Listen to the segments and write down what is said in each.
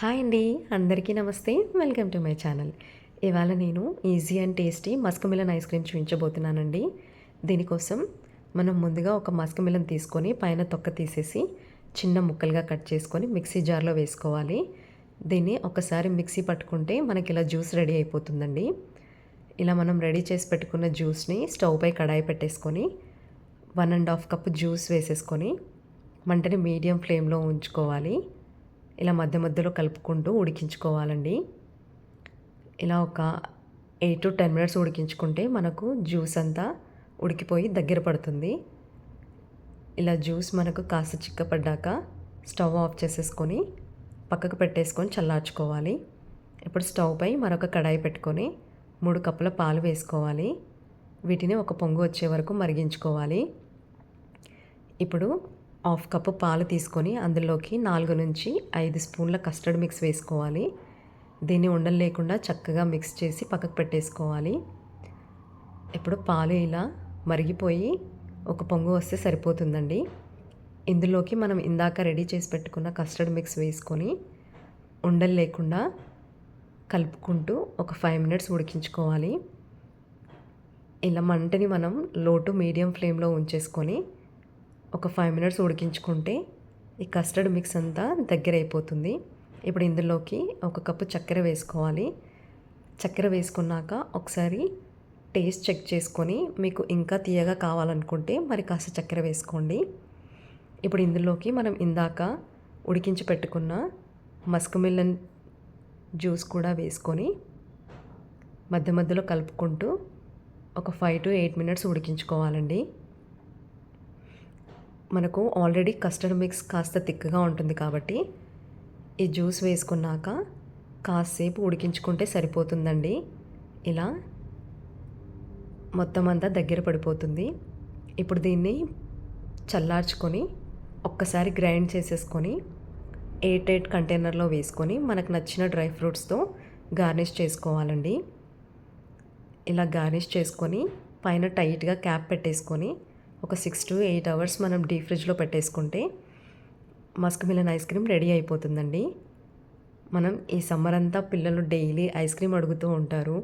Hi అండి అందరికీ నమస్తే. Welcome to my channel. ఇవాళ నేను easy and tasty muskmelon ice cream చూపించబోతున్నానండి. దీనికోసం మనం ముందుగా ఒక మస్క్ మిలన్ తీసుకొని పైన తొక్క తీసేసి చిన్న ముక్కలుగా కట్ చేసుకొని మిక్సీ జార్లో వేసుకోవాలి. దీన్ని ఒకసారి మిక్సీ పట్టుకుంటే మనకి ఇలా జ్యూస్ రెడీ అయిపోతుందండి. ఇలా మనం రెడీ చేసి పెట్టుకున్న జ్యూస్ని స్టవ్ పై కడాయి పెట్టేసుకొని one and half cup juice వేసేసుకొని మంటని మీడియం ఫ్లేమ్లో ఉంచుకోవాలి. ఇలా మధ్య మధ్యలో కలుపుకుంటూ ఉడికించుకోవాలండి. ఇలా ఒక ఎయిట్ టు టెన్ మినిట్స్ ఉడికించుకుంటే మనకు జ్యూస్ అంతా ఉడికిపోయి దగ్గర పడుతుంది. ఇలా జ్యూస్ మనకు కాస్త చిక్కపడ్డాక స్టవ్ ఆఫ్ చేసేసుకొని పక్కకు పెట్టేసుకొని చల్లార్చుకోవాలి. ఇప్పుడు స్టవ్ పై మరొక కడాయి పెట్టుకొని మూడు కప్పుల పాలు వేసుకోవాలి. వీటిని ఒక పొంగు వచ్చే వరకు మరిగించుకోవాలి. ఇప్పుడు హాఫ్ కప్పు పాలు తీసుకొని అందులోకి నాలుగు నుంచి ఐదు స్పూన్ల కస్టర్డ్ మిక్స్ వేసుకోవాలి. దీన్ని ఉండలు లేకుండా చక్కగా మిక్స్ చేసి పక్కకు పెట్టేసుకోవాలి. ఇప్పుడు పాలు ఇలా మరిగిపోయి ఒక పొంగు వస్తే సరిపోతుందండి. ఇందులోకి మనం ఇందాక రెడీ చేసి పెట్టుకున్న కస్టర్డ్ మిక్స్ వేసుకొని ఉండలు లేకుండా కలుపుకుంటూ ఒక ఫైవ్ మినిట్స్ ఉడికించుకోవాలి. ఇలా మంటని మనం లో టు మీడియం ఫ్లేమ్లో ఉంచేసుకొని ఒక ఫైవ్ మినిట్స్ ఉడికించుకుంటే ఈ కస్టర్డ్ మిక్స్ అంతా దగ్గర అయిపోతుంది ఇప్పుడు ఇందులోకి ఒక కప్పు చక్కెర వేసుకోవాలి. చక్కెర వేసుకున్నాక ఒకసారి టేస్ట్ చెక్ చేసుకొని మీకు ఇంకా తీయగా కావాలనుకుంటే మరి కాస్త చక్కెర వేసుకోండి. ఇప్పుడు ఇందులోకి మనం ఇందాక ఉడికించి పెట్టుకున్న మస్క్ మిల్లన్ జ్యూస్ కూడా వేసుకొని మధ్య మధ్యలో కలుపుకుంటూ ఒక ఫైవ్ టు ఎయిట్ మినిట్స్ ఉడికించుకోవాలండి. మనకు ఆల్రెడీ కస్టర్డ్ మిక్స్ కాస్త తిక్కగా ఉంటుంది కాబట్టి ఈ జ్యూస్ వేసుకున్నాక కాసేపు ఉడికించుకుంటే సరిపోతుందండి. ఇలా మొత్తం అంతా దగ్గర పడిపోతుంది. ఇప్పుడు దీన్ని చల్లార్చుకొని ఒక్కసారి గ్రైండ్ చేసేసుకొని ఎయిట్ ఎయిట్ కంటైనర్లో వేసుకొని మనకు నచ్చిన డ్రై ఫ్రూట్స్తో గార్నిష్ చేసుకోవాలండి. ఇలా గార్నిష్ చేసుకొని పైన టైట్గా క్యాప్ పెట్టేసుకొని ఒక సిక్స్ టు ఎయిట్ అవర్స్ మనం డీప్ ఫ్రిడ్జ్లో పెట్టేసుకుంటే Musk melon ice cream ready అయిపోతుందండి. మనం ఈ సమ్మర్ అంతా పిల్లలు డైలీ ఐస్ క్రీమ్ అడుగుతూ ఉంటారు.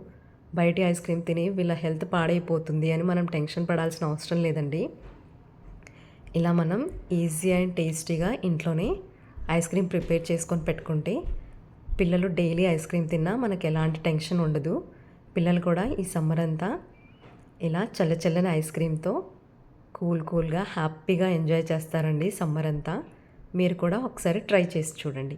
బయటి ఐస్ క్రీమ్ తిని వీళ్ళ హెల్త్ పాడైపోతుంది అని మనం టెన్షన్ పడాల్సిన అవసరం లేదండి. ఇలా మనం ఈజీ అండ్ టేస్టీగా ఇంట్లోనే ఐస్ క్రీమ్ ప్రిపేర్ చేసుకొని పెట్టుకుంటే పిల్లలు డైలీ ఐస్ క్రీమ్ తిన్నా మనకు ఎలాంటి టెన్షన్ ఉండదు. పిల్లలు కూడా ఈ సమ్మర్ అంతా ఇలా చల్ల చల్లని ఐస్ క్రీమ్తో కూల్ కూల్గా హ్యాపీగా ఎంజాయ్ చేస్తారండి సమ్మర్ అంతా. మీరు కూడా ఒకసారి ట్రై చేసి చూడండి.